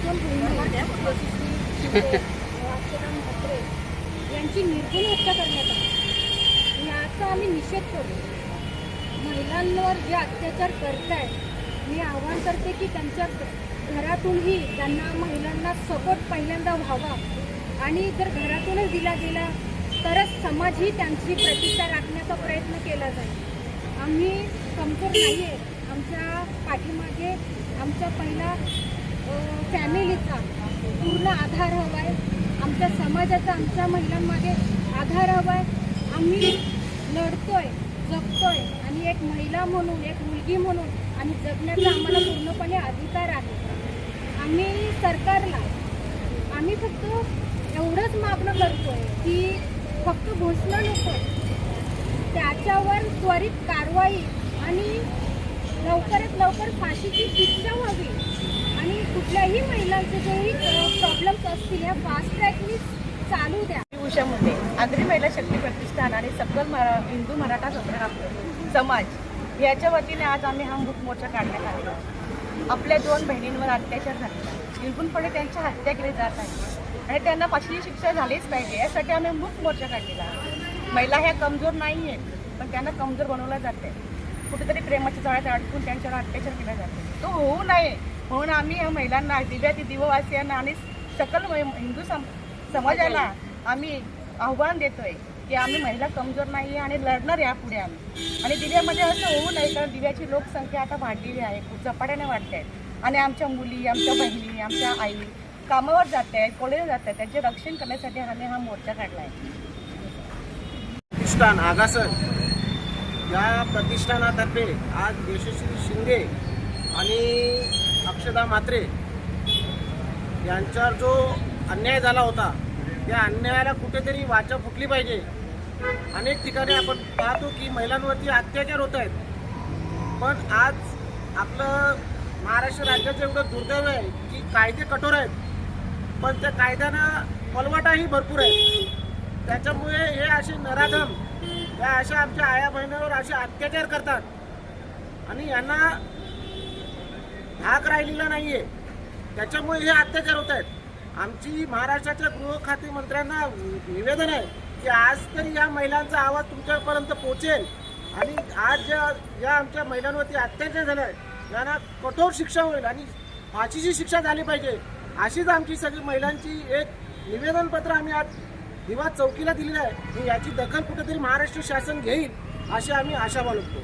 दोन बहिणी आहे. आमच्या दोन म्हात्रे यांची निर्गुण हत्या करण्यात आली. याचा आम्ही निषेध करू महिलांवर जे अत्याचार करत आहेत मी आवाहन करते की त्यांच्या घरातूनही त्यांना महिलांना सपोर्ट पहिल्यांदा व्हावा. आणि जर घरातूनच दिला गेला तरच समाजही त्यांची प्रतिष्ठा राखण्याचा प्रयत्न केला जाईल. आम्ही कमजोर नाही आहे आमच्या पाठीमागे आमच्या पहिला फॅमिलीचा पूर्ण आधार हवा आहे आमच्या समाजाचा आमच्या महिलांमागे आधार हवा आहे आम्ही लढतो आहे जगतो आहे आणि एक महिला म्हणून एक मुलगी म्हणून आणि जगण्याचा आम्हाला पूर्णपणे अधिकार आहे. आम्ही सरकारला आम्ही फक्त एवढंच मागणं आहे की फक्त घोषणा नको त्याच्यावर त्वरित कारवाई आणि फाशीची शिक्षा व्हावी. आणि कुठल्याही महिलांचे जेही प्रॉब्लेम्स असतील ह्या फास्ट ट्रॅकनी चालू द्या. उषा मुंडे आगरी महिला शक्ती प्रतिष्ठान आणि सकल मरा हिंदू मराठा सम- समाज याच्या वतीने आज आम्ही हा मूक मोर्चा काढण्यात आला आपल्या दोन बहिणींवर अत्याचार झाला. निर्गुणपणे त्यांची हत्या केली जात आहे. आणि त्यांना फाशीची शिक्षा झालीच पाहिजे यासाठी आम्ही मूक मोर्चा काढलेला आहे. महिला ह्या कमजोर नाही आहेत पण त्यांना कमजोर बनवलं जाते कुठेतरी प्रेमाच्या जाळ्यात अडकून त्यांच्यावर अत्याचार केला जातो. तो होऊ नये. म्हणून आम्ही या महिलांना दिव्या ती दिववासियांना आणि सकल हिंदू सम समाजाला आम्ही आव्हान देतोय की आम्ही महिला कमजोर नाही आणि लढणार यापुढे आम्ही. आणि दिव्यामध्ये असं होऊ नये कारण दिव्याची लोकसंख्या आता वाढलेली आहे. खूप झपाट्याने वाढते आहे आणि आमच्या मुली आमच्या बहिणी आमच्या आई कामावर जात आहेत कॉलेज जात आहेत त्यांचे रक्षण करण्यासाठी आम्ही हा मोर्चा काढला आहे आगासन. या प्रतिष्ठानातर्फे आज यशस्वी शिंदे आणि अक्षदा म्हात्रे यांच्यावर जो अन्याय झाला होता त्या अन्यायाला कुठेतरी वाचा फुटली पाहिजे. अनेक ठिकाणी आपण पाहतो की महिलांवरती अत्याचार होत आहेत. पण आज आपलं महाराष्ट्र राज्याचं एवढं दुर्दैव आहे की कायदे कठोर आहेत. पण त्या कायद्यानं पलवाटाही भरपूर आहे त्याच्यामुळे हे असे नराधम या अशा आमच्या आया बहिणीवर असे अत्याचार करतात. आणि यांना भाग राहिलेला नाही आहे त्याच्यामुळे हे अत्याचार होत आहेत. आमची महाराष्ट्राच्या गृह खाते मंत्र्यांना निवेदन आहे की आज तरी या महिलांचा आवाज तुमच्यापर्यंत पोहोचेल. आणि आज ज्या या आमच्या महिलांवरती अत्याचार झाला आहे यांना कठोर शिक्षा होईल आणि फाशीची शिक्षा झाली पाहिजे. अशीच आमची सगळी महिलांची एक निवेदनपत्र आम्ही आज दिवा चौकीला दिलेला आहे. याची दखल कुठेतरी महाराष्ट्र शासन घेईल अशी आम्ही आशा बाळगतो.